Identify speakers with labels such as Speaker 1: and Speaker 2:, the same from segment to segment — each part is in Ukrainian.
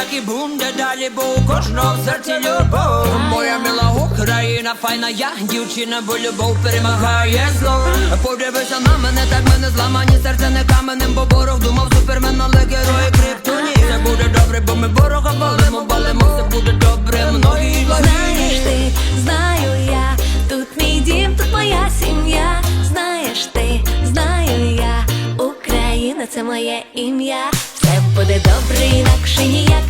Speaker 1: так і буде далі, бо у кожного в серці любов. Моя мила Україна, файна я, дівчина, бо любов перемагає зло. Подивися на мене, так мене зламані, серце не каменем, бо ворог думав супермен, але герої криптоні. Все буде добре, бо ми ворога валимо, валимо, все буде добре, многі
Speaker 2: Знаєш ти, знаю я, тут мій дім, тут моя сім'я. Знаєш ти, знаю я, Україна це моє ім'я. Все буде добре, інакше ніяк.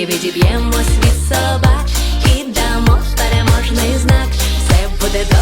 Speaker 2: Тільки відіб'ємо від собак і дамо переможний знак. Все буде добре.